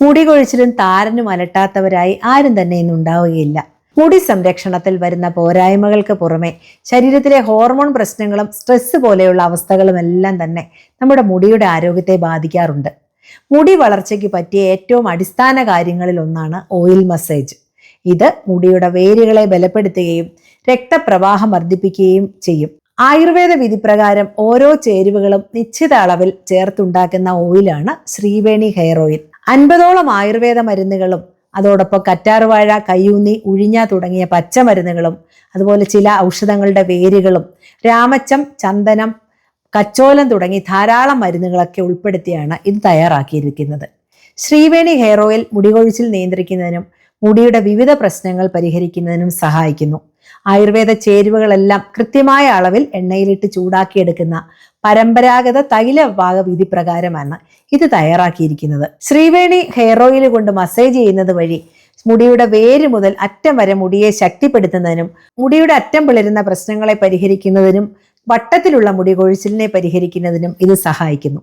മുടി കൊഴിച്ചിലും താരനും അലട്ടാത്തവരായി ആരും തന്നെ ഇന്നുണ്ടാവുകയില്ല മുടി സംരക്ഷണത്തിൽ വരുന്ന പോരായ്മകൾക്ക് പുറമെ ശരീരത്തിലെ ഹോർമോൺ പ്രശ്നങ്ങളും സ്ട്രെസ് പോലെയുള്ള അവസ്ഥകളും എല്ലാം തന്നെ നമ്മുടെ മുടിയുടെ ആരോഗ്യത്തെ ബാധിക്കാറുണ്ട്. മുടി വളർച്ചയ്ക്ക് പറ്റിയ ഏറ്റവും അടിസ്ഥാന കാര്യങ്ങളിൽ ഒന്നാണ് ഓയിൽ മസാജ് ഇത് മുടിയുടെ വേരുകളെ ബലപ്പെടുത്തുകയും രക്തപ്രവാഹം വർദ്ധിപ്പിക്കുകയും ചെയ്യും. ആയുർവേദ വിധി പ്രകാരം ഓരോ ചേരുവകളും നിശ്ചിത അളവിൽ ചേർത്തുണ്ടാക്കുന്ന ഓയിലാണ് ശ്രീവേണി ഹെയർ ഓയിൽ. അൻപതോളം ആയുർവേദ മരുന്നുകളും അതോടൊപ്പം കറ്റാർവാഴ കയ്യൂന്നി ഉഴിഞ്ഞ തുടങ്ങിയ പച്ചമരുന്നുകളും അതുപോലെ ചില ഔഷധങ്ങളുടെ വേരുകളും രാമച്ചം ചന്ദനം കച്ചോലം തുടങ്ങി ധാരാളം മരുന്നുകളൊക്കെ ഉൾപ്പെടുത്തിയാണ് ഇത് തയ്യാറാക്കിയിരിക്കുന്നത്. ശ്രീവേണി ഹെയർ ഓയിൽ മുടികൊഴിച്ചിൽ നിയന്ത്രിക്കുന്നതിനും മുടിയുടെ വിവിധ പ്രശ്നങ്ങൾ പരിഹരിക്കുന്നതിനും സഹായിക്കുന്നു. ആയുർവേദ ചേരുവകളെല്ലാം കൃത്യമായ അളവിൽ എണ്ണയിലിട്ട് ചൂടാക്കിയെടുക്കുന്ന പരമ്പരാഗത തൈലപാക വിധി പ്രകാരമാണ് ഇത് തയ്യാറാക്കിയിരിക്കുന്നത്. ശ്രീവേണി ഹെയർ ഓയിൽ കൊണ്ട് മസേജ് ചെയ്യുന്നത് വഴി മുടിയുടെ വേര് മുതൽ അറ്റം വരെ മുടിയെ ശക്തിപ്പെടുത്തുന്നതിനും മുടിയുടെ അറ്റം പിളരുന്ന പ്രശ്നങ്ങളെ പരിഹരിക്കുന്നതിനും വട്ടത്തിലുള്ള മുടി കൊഴിച്ചിലിനെ പരിഹരിക്കുന്നതിനും ഇത് സഹായിക്കുന്നു.